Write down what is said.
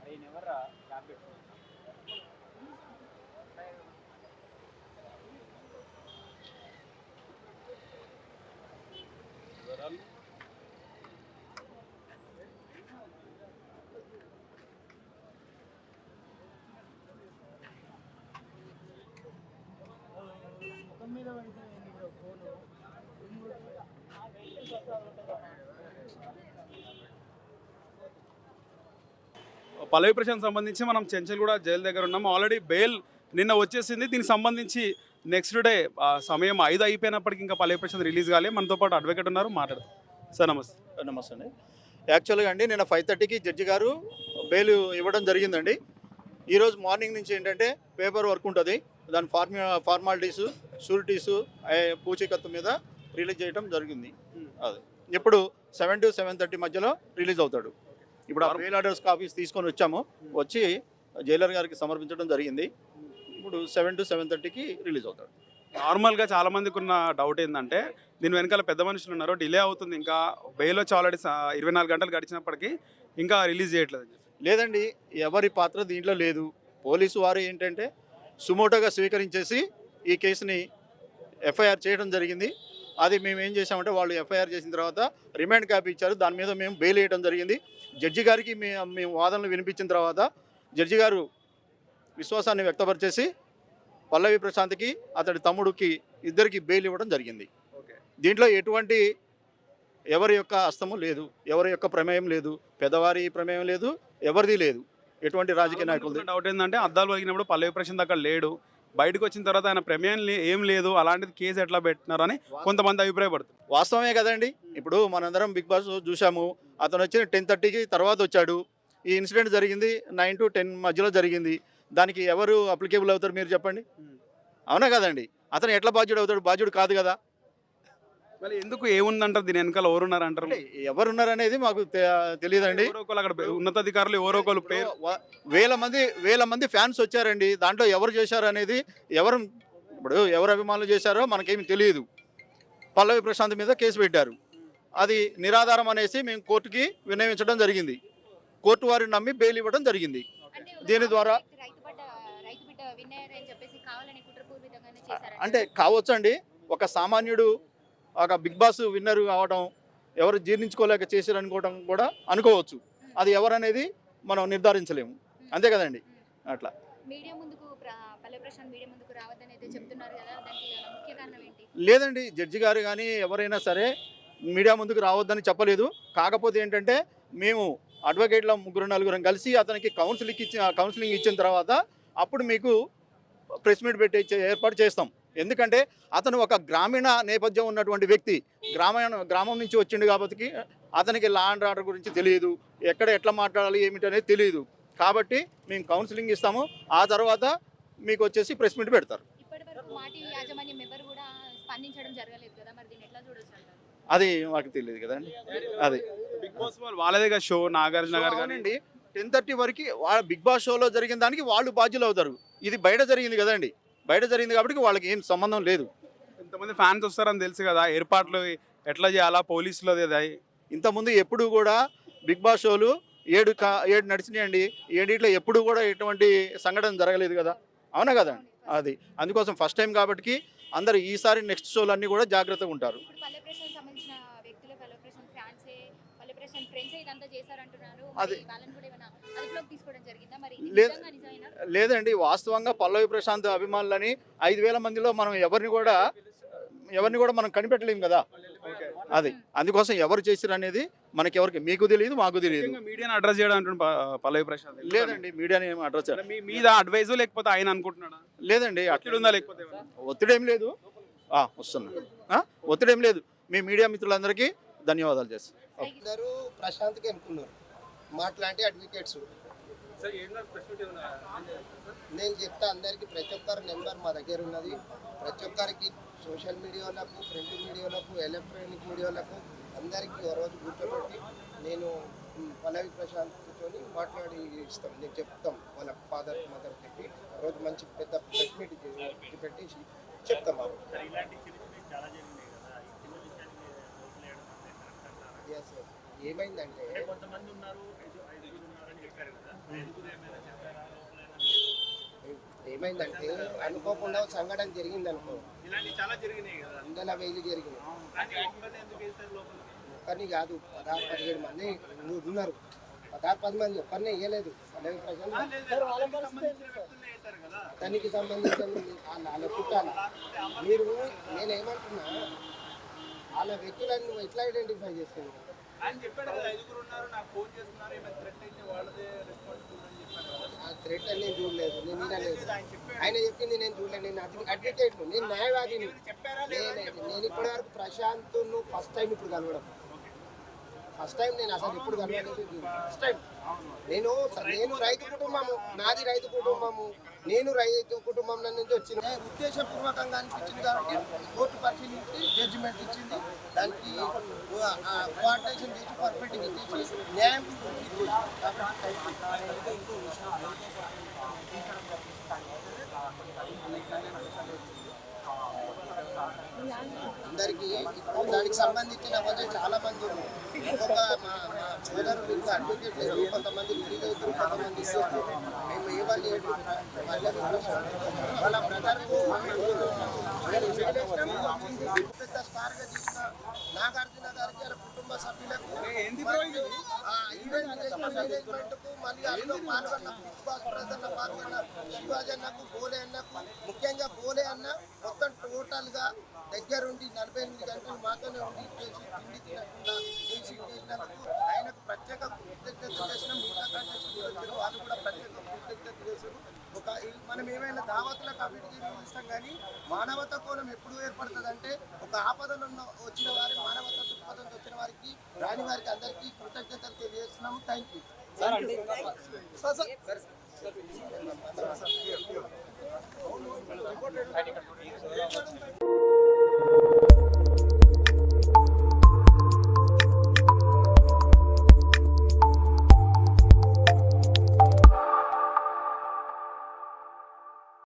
అరే నెవర్రా క్యాబ్ పెట్టుకుంటున్నాం పల్లవి ప్రశాంత్ సంబంధించి మనం చెంచల్గూడ జైలు దగ్గర ఉన్నాం. ఆల్రెడీ బెయిల్ నిన్న వచ్చేసింది. దీనికి సంబంధించి నెక్స్ట్ డే సమయం ఐదు అయిపోయినప్పటికీ ఇంకా పల్లవి ప్రశాంత్ రిలీజ్ కాలే. మనతో పాటు అడ్వకేట్ ఉన్నారు. మాట్లాడదాం. సార్ నమస్తే. నమస్తే అండి. యాక్చువల్గా అండి నేను ఫైవ్ థర్టీకి జడ్జి గారు బెయిల్ ఇవ్వడం జరిగిందండి. ఈరోజు మార్నింగ్ నుంచి ఏంటంటే పేపర్ వర్క్ ఉంటుంది. దాని ఫార్మి ఫార్మాలిటీసు షూరిటీసు పూచీకత్తు మీద రిలీజ్ చేయడం జరిగింది. అది. ఇప్పుడు సెవెన్ టు సెవెన్ థర్టీ మధ్యలో రిలీజ్ అవుతాడు. ఇప్పుడు ఆ బెయిల్ ఆర్డర్స్ కాపీస్ తీసుకొని వచ్చాము. వచ్చి జైలర్ గారికి సమర్పించడం జరిగింది. ఇప్పుడు సెవెన్ టు సెవెన్ థర్టీకి రిలీజ్ అవుతాడు. నార్మల్గా చాలా మందికి ఉన్న డౌట్ ఏంటంటే దీని వెనకాల పెద్ద మనుషులు ఉన్నారు డిలే అవుతుంది ఇంకా బెయిల్ వచ్చి ఆల్రెడీ ఇరవై నాలుగు గంటలు గడిచినప్పటికీ ఇంకా రిలీజ్ చేయట్లేదు. లేదండి ఎవరి పాత్ర దీంట్లో లేదు. పోలీసు వారు ఏంటంటే సుమోటోగా స్వీకరించేసి ఈ కేసుని ఎఫ్ఐఆర్ చేయడం జరిగింది. అది మేము ఏం చేసామంటే వాళ్ళు ఎఫ్ఐఆర్ చేసిన తర్వాత రిమాండ్ కాపీ ఇచ్చారు. దాని మీద మేము బెయిల్ వేయడం జరిగింది. జడ్జి గారికి మేము వాదనలు వినిపించిన తర్వాత జడ్జి గారు విశ్వాసాన్ని వ్యక్తపరిచేసి పల్లవి ప్రశాంత్కి అతడి తమ్ముడికి ఇద్దరికి బెయిల్ ఇవ్వడం జరిగింది. దీంట్లో ఎటువంటి ఎవరి యొక్క హస్తము లేదు. ఎవరి యొక్క ప్రమేయం లేదు. పెద్దవారి ప్రమేయం లేదు. ఎవరిది లేదు. ఎటువంటి రాజకీయ నాయకులది డౌట్ ఏంటంటే అద్దాలు పలిగినప్పుడు పల్లవి ప్రశాంత్ అక్కడ లేడు. బయటకు వచ్చిన తర్వాత ఆయన ప్రమేయం లే- ఏం లేదు అలాంటిది కేసు ఎట్లా పెట్టినారని కొంతమంది అభిప్రాయపడుతుంది వాస్తవమే కదండి. ఇప్పుడు మనందరం బిగ్ బాస్ చూసాము అతను వచ్చిన టెన్ థర్టీకి తర్వాత వచ్చాడు. ఈ ఇన్సిడెంట్ జరిగింది నైన్ టు టెన్ మధ్యలో జరిగింది. దానికి ఎవరు అప్లికేబుల్ అవుతారు మీరు చెప్పండి? అవునా కదండి. అతను ఎట్లా బాధ్యుడు అవుతాడు? బాధ్యుడు కాదు కదా. మళ్ళీ ఎందుకు ఏముందంటారు? దీని వెనకాల ఎవరున్నారు అంటారు అంటే ఎవరున్నారు అనేది మాకు తె- తెలియదండి. ఎవరో ఒకరు అక్కడ ఉన్నతాధికారులు ఎవరో ఒకరు పేరు వ- వేల మంది వేల మంది ఫ్యాన్స్ వచ్చారండి. దాంట్లో ఎవరు చేశారు అనేది ఎవరు ఇప్పుడు ఎవరు అభిమానులు చేశారో మనకేమి తెలియదు. పల్లవి ప్రశాంత్ మీద కేసు పెట్టారు. అది నిరాధారం అనేసి మేము కోర్టుకి విన్నవించడం జరిగింది. కోర్టు వారిని నమ్మి బెయిల్ ఇవ్వడం జరిగింది. దీని ద్వారా- వ్యక్తి రైతు పడ్డ రైతు బిడ్డ విన్నర్ అని చెప్పేసి కావాలని కుట్రపూర్వితంగానే చేశారు అంటే కావచ్చండి. ఒక సామాన్యుడు ఒక బిగ్ బాస్ విన్నర్ కావడం ఎవరు జీర్ణించుకోలేక చేశారు అనుకోవడం కూడా అనుకోవచ్చు. అది ఎవరనేది మనం నిర్ధారించలేము. అంతే కదండి. అట్లా. మీడియా ముందుకు ప్ర- పల్లె ప్రశాంత్ మీడియా ముందుకు రావద్దని అయితే చెప్తున్నారు కదా దానికి గల ముఖ్య కారణం ఏంటి? లేదండి జడ్జి గారు కానీ ఎవరైనా సరే మీడియా ముందుకు రావద్దని చెప్పలేదు. కాకపోతే ఏంటంటే మేము అడ్వకేట్ల ముగ్గురు నలుగురం కలిసి అతనికి కౌన్సిలింగ్ ఇచ్చిన కౌన్సిలింగ్ ఇచ్చిన తర్వాత అప్పుడు మీకు ప్రెస్ మీట్ పెట్టి ఏర్పాటు చేస్తాం. ఎందుకంటే అతను ఒక గ్రామీణ నేపథ్యం ఉన్నటువంటి వ్యక్తి. గ్రామీణ గ్రామం నుంచి వచ్చిండు కాబట్టి అతనికి లా అండ్ ఆర్డర్ గురించి తెలియదు. ఎక్కడ ఎట్లా మాట్లాడాలి ఏమిటి అనేది తెలియదు. కాబట్టి మేము కౌన్సిలింగ్ ఇస్తాము. ఆ తర్వాత మీకు వచ్చేసి ప్రెస్ మీట్ పెడతారు. అది మాకు తెలియదు కదండి. అది. బిగ్ బాస్ వాళ్ళు వాళ్ళదే కదా షో నాగార్జున గారు కానీ. టెన్ థర్టీ వరకు వాళ్ళ బిగ్ బాస్ షోలో జరిగిన దానికి వాళ్ళు బాధ్యులు అవుతారు. ఇది బయట జరిగింది కదండి. బయట జరిగింది కాబట్టి వాళ్ళకి ఏం సంబంధం లేదు. ఇంతమంది ఫ్యాన్స్ వస్తారని తెలుసు కదా ఏర్పాట్లు ఎట్లా చేయాలా పోలీసులు అది ఇంతకుముందు ఎప్పుడు కూడా బిగ్ బాస్ షోలు ఏడు కా ఏడు నడిచినాయండి. ఏడిట్లో ఎప్పుడు కూడా ఎటువంటి సంఘటన జరగలేదు కదా. అవునా కదా? అది. అందుకోసం ఫస్ట్ టైం కాబట్టి అందరు ఈసారి నెక్స్ట్ షోలు అన్నీ కూడా జాగ్రత్తగా ఉంటారు. అది- లేదండి వాస్తవంగా పల్లవి ప్రశాంత్ అభిమానులని ఐదు వేల మందిలో మనం ఎవరిని కూడా ఎవరిని కూడా మనం కనిపెట్టలేము కదా. అది అందుకోసం ఎవరు చేసిరు అనేది మనకి ఎవరికి మీకు తెలియదు మాకు తెలియదు. మీడియాని అడ్రస్ చేయడం అంటుండు పల్లవి ప్రశాంత్ లేదండి మీడియాని ఏం అడ్రస్ మీ మీద అడ్వైజ్ లేకపోతే ఆయన అనుకుంటున్నాడా? లేదండి అట్లా ఉందా లేకపోతే? ఒత్తిడి ఏం లేదు. ఆ, వస్తున్నా. ఆ, ఒత్తిడి ఏం లేదు. మీ మీడియా మిత్రులందరికీ ధన్యవాదాలు చేస్తాను అందరూ ప్రశాంత్కి అనుకున్నారు మాట్లాంటి అడ్వకేట్స్ నేను చెప్తా అందరికీ ప్రతి ఒక్కరి నెంబర్ మా దగ్గర ఉన్నది. ప్రతి ఒక్కరికి సోషల్ మీడియాలకు ప్రింట్ మీడియాలకు ఎలక్ట్రానిక్ మీడియాలకు అందరికీ ఓ రోజు కూర్చోబెట్టి నేను పల్లవి ప్రశాంత్తో మాట్లాడి ఇస్తాం. నేను చెప్తాం వాళ్ళ ఫాదర్ మదర్ చెప్పి రోజు మంచి పెద్ద ప్రెస్ మీట్ పెట్టేసి చెప్తాం. ఏమైందంటే కొంతమంది ఉన్నారు ఐదు- ఐదుగురు ఉన్నారని చెప్పారు కదా ఐదుగురు ఏమైనా చెప్పారా లోపలేనా? ఏమైందంటే అనుకోకుండా సంఘటన జరిగింది అనుకో ఇలాంటివి చాలా జరిగినాయి కదా. వందల వేలు జరిగింది కానీ ఒక్కరిని కాదు పదహారు పదిహేడు మంది ఉన్నారు. పదహారు పది మంది ఒక్కరిని వేయలేదు. అతనికి సంబంధించిన వాళ్ళ చుట్టాలు మీరు నేనేమంటున్నా వాళ్ళ వ్యక్తులను నువ్వు ఎట్లా ఐడెంటిఫై చేస్తున్నావు ఆయన చెప్పాడు కదా ఐదుగురు ఉన్నారు నాకు ఫోన్ చేస్తున్నారు ఏమైనా థ్రెట్ అయితే వాళ్ళదే రెస్పాన్సిబుల్ అని చెప్పాడు ఆ థ్రెట్ అని నేను చూడలేదు నేను వినలేదు. లేదు, ఆయన చెప్పింది నేను చూడలేదు నేను అడ్వ- అడ్వకేట్ నేను న్యాయవాదిని. నేను నేను ఇప్పటి వరకు ప్రశాంత్ ఫస్ట్ టైం ఇప్పుడు కలవడం. ఫస్ట్ టైం నేను అసలు ఇప్పుడు కలవలేదు ఫస్ట్ టైం. నేను నేను రైతు కుటుంబము నాది రైతు కుటుంబము నేను రైతు కుటుంబం నుంచి వచ్చిన ఉద్దేశపూర్వకంగా అనిపించింది కాబట్టి కోర్టు పరిశీలించి జడ్జిమెంట్ ఇచ్చింది. దానికి కోఆర్డినేషన్ చేసి పర్ఫెక్ట్గా ఇచ్చేసి న్యాయం ఇచ్చింది. అందరికీ దానికి సంబంధించిన వాళ్ళు చాలా మంది ఒక్కొక్క మా మా సోదరులు ఇంకా అడ్వకేట్ లేదు. కొంతమంది ఫ్రీగా ఇద్దరు కొంతమంది ఇస్తారు మేము ఏ వాళ్ళు వాళ్ళ బ్రదర్కు పెద్ద స్టార్గా తీసిన నాగార్జున గారికి వాళ్ళ కుటుంబ సభ్యులకు ఆ మళ్ళీ అందులో పాల్గొన్న బిగ్ బాస్ బ్రదర్ల పాల్గొన్న శివాజీ అన్నకు బోలే అన్నకు ముఖ్యంగా బోలే అన్న మొత్తం టోటల్గా దగ్గరుండి నలభై ఎనిమిది గంటలు మాతోనే ఉండి చేసి తిండి తినకుండా చేసి చేసినందుకు ఆయనకు ప్రత్యేక కృతజ్ఞత చేసిన మిగతా వాళ్ళు కూడా ప్రత్యేక కృతజ్ఞత చేశారు ఒక మనం ఏమైనా దావతులకు అభివృద్ధి చూపిస్తాం కానీ మానవత కోణం ఎప్పుడు ఏర్పడుతుందంటే ఒక ఆపదలు ఉన్న వచ్చిన వారి మానవత దృక్పథంతో వచ్చిన వారికి రాని వారికి అందరికీ కృతజ్ఞతలు తెలియజేస్తున్నాము. Thank you sir sir